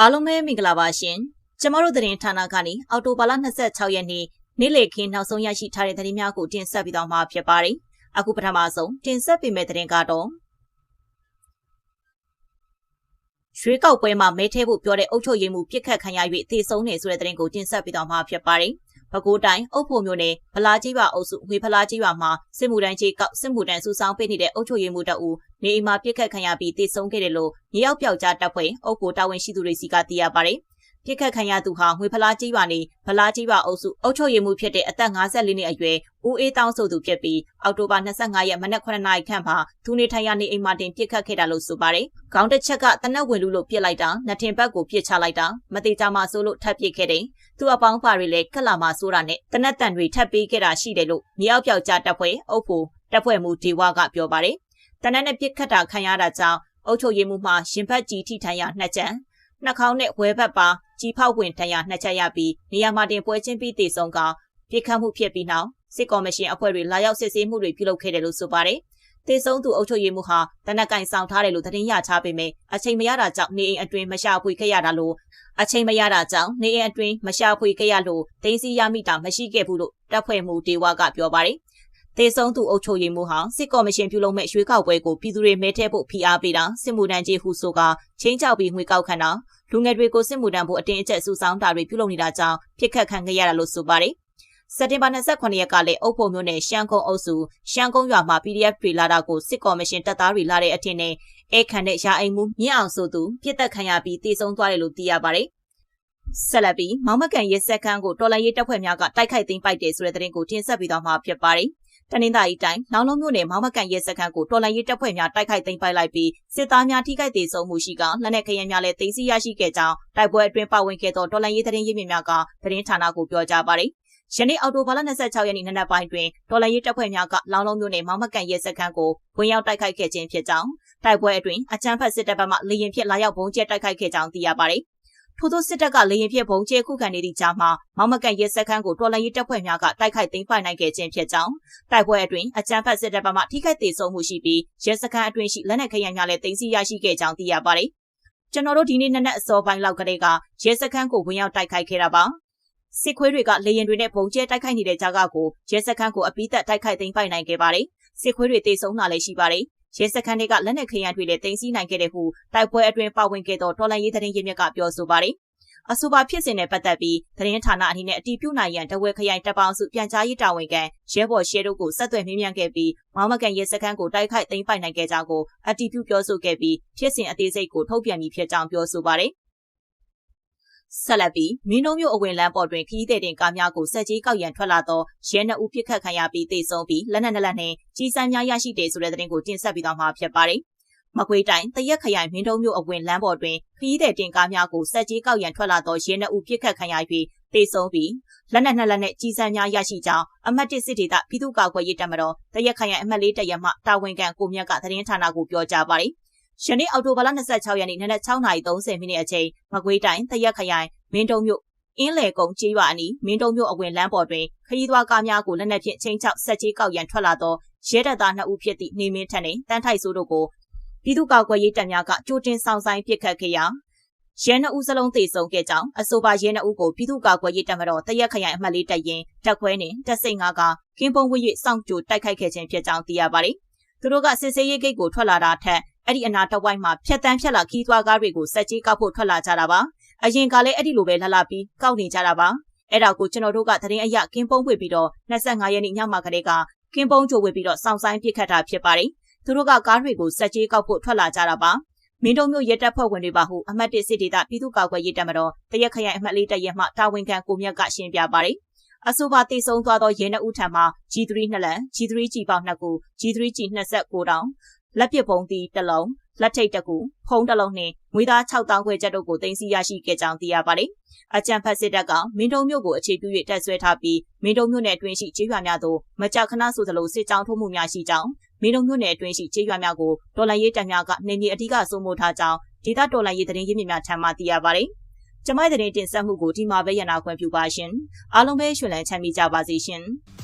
အားလုံးပဲမင်္ဂလာပါရှင်ကျမတို့သတင်းဌာနကနေအော်တိုဘာလ26ရက်နေ့နေ့လည်ခင်းနောက်ဆုံးရရှိထားတဲ့သတင်းများကိုတင်ဆက်ပေးသွားမှာဖြစ်ပါတယ်အခုပထမဆုံးတင်ဆက်ပေးမယ့်သတင်းကတော့ရွှေကောက်ပွဲမှာမဲထဲဖို့ပြောတဲ့အုပ်ချုပ်ရေးမှုပြစ်ခတ်ခံရ၍သေဆုံးနေဆိုတဲ့သတင်းကိုတင်ဆက်ပေးသွားမှာဖြစ်ပါတယ် ပဲခူးတိုင်းအုပ်ဖို့မြို့နယ်ဗလာကြီးရွာအုပ်စုဝေဖလာကြီးရွာမှာစစ်မှုတန်းကြီးကောက်စစ်မှုတန်းစုဆောင်ပေးနေတဲ့အုပ်ချုပ်ရေးမှုတအူနေအိမ်မှာပြစ်ခတ်ခံရပြီးသေဆုံးခဲ့တယ်လို့မြေရောက်ပြောက်ကြားတပ်ဖွဲ့အုပ်ကိုတာဝန်ရှိသူတွေစီကသိရပါတယ်။ပြစ်ခတ်ခံရသူဟာငွေဖလားကြီးရွာနေဖလားကြီးရွာအုပ်စုအုပ်ချုပ်ရေးမှူးဖြစ်တဲ့အသက်54နှစ်အရွယ်ဦးအေးတောင်းဆိုသူဖြစ်ပြီးအောက်တိုဘာ25ရက်မနက်9နာရီခန့်မှာသူနေထိုင်ရနေအိမ်မှာတင်ပြစ်ခတ်ခဲ့တာလို့ဆိုပါတယ်။ခေါင်းတစ်ချက်ကတနက်ဝင်လူလို့ပြစ်လိုက်တာနှစ်ထင်ဘက်ကိုပြစ်ချလိုက်တာမတိကြမှာဆိုလို့ထပ်ပြစ်ခဲ့တယ်။ သူအပေါင်းပါတွေလည်းကက်လာမှာဆိုတာနဲ့တနက်တန်တွေထပ်ပေးခဲ့တာရှိတယ်လို့မြေအောက်ပြောက်ကြားတပ်ဖွဲ့အုပ်ဖို့တပ်ဖွဲ့မှုဒေဝကပြောပါတယ်။တနက်နဲ့ပြစ်ခတ်တာခံရတာကြောင့်အုပ်ချုပ်ရေးမှုမှရင်ဘတ်ကြီးထိထိုင်ရနှစ်ချမ်းနှာခေါင်းနဲ့ဝဲဘက်ပါကြီးဖောက်ဝင်တရားနှစ်ချက်ရပြီးနေရာမှာတင်ပွဲချင်းပြီးတည်ဆုံကပြစ်ခတ်မှုဖြစ်ပြီးနောက်စစ်ကော်မရှင်အဖွဲ့တွေလာရောက်စစ်ဆေးမှုတွေပြုလုပ်ခဲ့တယ်လို့ဆိုပါတယ်။ တေဆုံးသူအုပ်ချုပ်ရေးမှူးဟာတနက်ကင်ဆောင်ထားတယ်လို့သတင်းရချပေမဲ့အချိန်မရတာကြောင့်နေအိမ်အတွင်းမရှာဖွေခဲ့ရတာလို့အချိန်မရတာကြောင့်နေအိမ်အတွင်းမရှာဖွေခဲ့ရလို့တင်းစီရမိတာမရှိခဲ့ဘူးလို့တပ်ဖွဲ့မှုဒေဝကပြောပါတယ်။တေဆုံးသူအုပ်ချုပ်ရေးမှူးဟာစစ်ကော်မရှင်ပြုလုပ်မဲ့ရွှေကောက်ပွဲကိုပြည်သူတွေမဲထည့်ဖို့ဖိအားပေးတာစစ်မှုထမ်းကြီးဟုဆိုကချင်းချောက်ပြီးငွေကောက်ခံတာလူငယ်တွေကိုစစ်မှုထမ်းဖို့အတင်းအကျပ်စုဆောင်းတာတွေပြုလုပ်နေတာကြောင့်ပြစ်ခတ်ခံခဲ့ရတာလို့ဆိုပါတယ်။ စက်တင်ဘာ28ရက်ကလည်းအုပ်ဖို့မျိုးနဲ့ရှမ်းကုန်းအုပ်စုရှမ်းကုန်းရွာမှာ PDF တွေလာတာကိုစစ်ကော်မရှင်တပ်သားတွေလာတဲ့အထင်နဲ့အဲခံတဲ့ရာအိမ်မှုမြင့်အောင်ဆိုသူပြစ်တက်ခံရပြီးတည်ဆုံသွားတယ်လို့သိရပါတယ်။ဆက်လက်ပြီးမောင်မကန်ရဲစက်ခန်းကိုတော်လန်ရေးတပ်ဖွဲ့များကတိုက်ခိုက်သိမ်းပိုက်တယ်ဆိုတဲ့သတင်းကိုတင်ဆက်ပေးသွားမှာဖြစ်ပါတယ်။တနင်္သာရီတိုင်းလောင်လုံးမြို့နယ်မောင်မကန်ရဲစခန်းကိုတော်လိုင်းရေးတပ်ဖွဲ့များတိုက်ခိုက်သိမ်းပိုက်လိုက်ပြီးစစ်သားများထိခိုက်ဒေဆုံးမှုရှိကလက်နက်ခရမ်းများလည်းသိမ်းဆည်းရရှိခဲ့ကြောင်းတိုက်ပွဲအတွင်းပါဝင်ခဲ့သောတော်လိုင်းရေးသတင်းရင်းမြစ်များကသတင်းဌာနကိုပြောကြားပါတယ်။ ယနေ့အောက်တိုဘာလ26ရက်နေ့နနက်ပိုင်းတွင်ဒေါ်လာရေးတပ်ဖွဲ့များကလောင်လုံးမြို့နယ်မောင်မကန်ရဲစခန်းကိုဝင်ရောက်တိုက်ခိုက်ခဲ့ခြင်းဖြစ်ကြောင်းတိုက်ပွဲအတွင်းအကြမ်းဖက်စစ်တပ်ဘက်မှလေရင်ဖြင့်လာရောက်ပုံကျဲတိုက်ခိုက်ခဲ့ကြောင်းသိရပါတယ်။ထို့သောစစ်တပ်ကလေရင်ဖြင့်ဘုံကျဲခုခံနေသည့်ကြားမှာမောင်မကန်ရဲစခန်းကိုတော်လှန်ရေးတပ်ဖွဲ့များကတိုက်ခိုက်သိမ်းပိုက်နိုင်ခဲ့ခြင်းဖြစ်ကြောင်းတိုက်ပွဲအတွင်းအကြမ်းဖက်စစ်တပ်ဘက်မှထိခိုက်သေးဆုံးမှုရှိပြီးရဲစခန်းအတွင်းရှိလက်နက်ခဲယမ်းများလည်းတင်စီရရှိခဲ့ကြောင်းသိရပါတယ်။ကျွန်တော်တို့ဒီနေ့နက်နက်အစောပိုင်းလောက်ကလေးကရဲစခန်းကိုဝင်ရောက်တိုက်ခိုက်ခဲ့တာပါ။ စစ်ခွေးတွေကလေရင်တွေနဲ့ပုံကျဲတိုက်ခိုက်နေတဲ့ကြားကကိုရဲစခန်းကိုအပိသက်တိုက်ခိုက်သိမ်းပိုက်နိုင်ခဲ့ပါတယ်။စစ်ခွေးတွေတေဆုံးလာလည်းရှိပါတယ်ရဲစခန်းတွေကလက်နက်ခဲယမ်းတွေလည်းတင်စီနိုင်ခဲ့တဲ့ဟုတိုက်ပွဲအတွင်းပါဝင်ခဲ့သောတော်လှန်ရေးသတင်းရင်းမြစ်ကပြောဆိုပါတယ်။အဆိုပါဖြစ်စဉ်နဲ့ပတ်သက်ပြီးသတင်းဌာနအနေနဲ့အတီးပြုနိုင်ရန်တဝဲခရိုင်တပ်ပေါင်းစုပြန်ကြားရေးတာဝန်ခံရဲဘော်ရှဲတို့ကိုဆက်သွယ်မေးမြန်းခဲ့ပြီးမောင်မကန်ရဲစခန်းကိုတိုက်ခိုက်သိမ်းပိုက်နိုင်ခဲ့ကြောင်းကိုအတီးပြုပြောဆိုခဲ့ပြီးဖြစ်စဉ်အသေးစိတ်ကိုထုတ်ပြန်ပြီးဖြစ်ကြောင်းပြောဆိုပါတယ်။ ဆက်လက်ပြီးမင်းတို့မျိုးအဝင်လမ်းပေါ်တွင်ခီးတဲ့တင်ကားများကိုစက်ကြီးကောက်ရန်ထွက်လာသောရဲနှအုပ်ပစ်ခတ်ခံရပြီးတေဆုံးပြီးလက်နက်နလက်နဲ့ကြီးစံများရရှိတယ်ဆိုတဲ့သတင်းကိုတင်ဆက်ပြီးတော့မှာဖြစ်ပါတယ်။မကွေးတိုင်းတရက်ခရိုင်မင်းတုံးမြို့အဝင်လမ်းပေါ်တွင်ခရီးသည်တင်ကားများကိုစက်ကြီးကောက်ရန်ထွက်လာသောရဲနှအုပ်ပစ်ခတ်ခံရ၍တေဆုံးပြီးလက်နက်နှစ်လက်နဲ့ကြီးစံများရရှိကြောင်းအမတ်တစ်စစ်ဒေသပြည်သူ့ကာကွယ်ရေးတပ်မတော်တရက်ခရိုင်အမတ်လေးတရက်မှတာဝန်ခံကိုမြတ်ကသတင်းဌာနကိုပြောကြားပါတယ်။ ယနေ့အောက်တိုဘာလ26ရက်နေ့နနက်6:30မိနစ်အချိန်မကွေးတိုင်းတရက်ခရိုင်မင်းတုံမြို့အင်းလေကုန်းကျေးရွာအနီးမင်းတုံမြို့အဝင်လမ်းပေါ်တွင်ခရီးသွားကားများကိုလက်နက်ဖြင့်ချင်းချောက်ဆက်ကြီးကောက်ရန်ထွက်လာသောရဲတပ်သား2ဦးဖြစ်သည့်နေမင်းထက်နှင့်တန်းထိုက်စိုးတို့ကိုပြည်သူ့ကာကွယ်ရေးတပ်များကကြိုတင်ဆောင်ဆိုင်ပစ်ခတ်ခဲ့ရာရဲနှဦးစလုံးသေဆုံးခဲ့ကြောင်းအဆိုပါရဲနှဦးကိုပြည်သူ့ကာကွယ်ရေးတပ်မတော်တရက်ခရိုင်အမှတ်လေးတပ်ရင်းတပ်ခွဲနှင့်တပ်စိတ်ငါးကကင်းပုံဝ၍စောင့်ကြိုတိုက်ခိုက်ခဲ့ခြင်းဖြစ်ကြောင်းသိရပါတယ်။သူတို့ကစစ်ဆေးရေးဂိတ်ကိုထွက်လာတာထက် အဲ့ဒီအနာတဝိုက်မှာဖြတ်တန်းဖြတ်လာခီးသွားကားတွေကိုစက်ကြီးကောက်ဖို့ထွက်လာကြတာပါ။အရင်ကလည်းအဲ့ဒီလိုပဲလှလှပြီးကောက်နေကြတာပါ။အဲ့ဒါကိုကျွန်တော်တို့ကသတင်းအရကင်းပုံပွေပြီးတော့25ရက်နေ့ညမှာကလေးကကင်းပုံကြိုဝေပြီးတော့စောင့်ဆိုင်ပစ်ခတ်တာဖြစ်ပါတယ်။သူတို့ကကားတွေကိုစက်ကြီးကောက်ဖို့ထွက်လာကြတာပါမင်းတို့မျိုးရဲတပ်ဖွဲ့ဝင်တွေပါဟုအမတ်တစ်စစ်ဒေသပြည်သူ့ကာကွယ်ရေးတပ်မတော်တရက်ခရိုင်အမှတ်လေးတရက်မှတာဝန်ခံကိုမြတ်ကရှင်းပြပါတယ်အဆိုပါတည်ဆုံသွားသောရဲနှုတ်ထံမှ G3 နှစ်လံ G3 G ပေါင်းနှစ်ခု G3 G 29တောင် လက်ပစ်ပုံးတီတစ်လုံးလက်ထိတ်တစ်ခုဖုံးတစ်လုံးနှင့်ငွေသား6000ခွဲကျပ်တို့ကိုတင်စီရရှိခဲ့ကြောင်းသိရပါတယ်။အကြံဖတ်စစ်တပ်ကမင်းတုံမြို့ကိုအခြေပြု၍တပ်ဆွဲထားပြီးမင်းတုံမြို့နယ်အတွင်းရှိကျေးရွာများသို့မကြာခဏဆိုသလိုစစ်ကြောင်းထိုးမှုများရှိကြောင်းမင်းတို့မြို့နယ်အတွင်းရှိကျေးရွာများကိုဒေါ်လာရေးတပ်များကနေမြေအဓိကစိုးမိုးထားကြောင်းဒေသဒေါ်လာရေးသတင်းရင်းမြစ်များထံမှသိရပါတယ်။ကျမတဲ့တင်ဆက်မှုကိုဒီမှာပဲရနာခွင့်ပြုပါရှင်။အားလုံးပဲရှင်လန်းချမ်းမြေ့ကြပါစေရှင်။